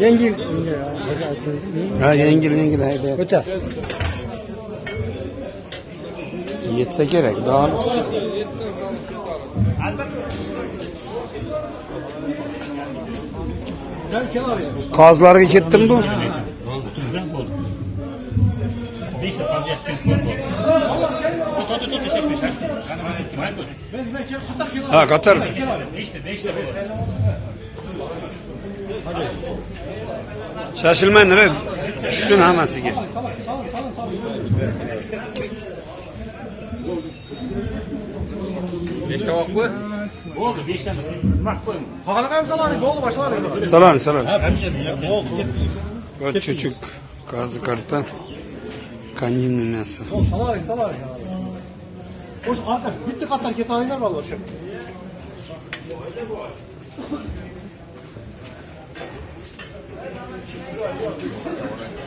Yengil. Ha yengil yengil haydi. Öte. Yetse gerek dağılır. Kazları gittim bu. Değişti fazla yaşlı oldu. O tadı tadı şaşmış şaşmış. Var mı? Ha Katar. Değişti değişti. Şaşılmayın nereye düştün haması gel. Oldu değişti. Bak koyun. Salam salam. Bu çocuk gazı karttan kanyin mümesi. Salar salar. Hoş arka bitti katlar ketaniler var şu.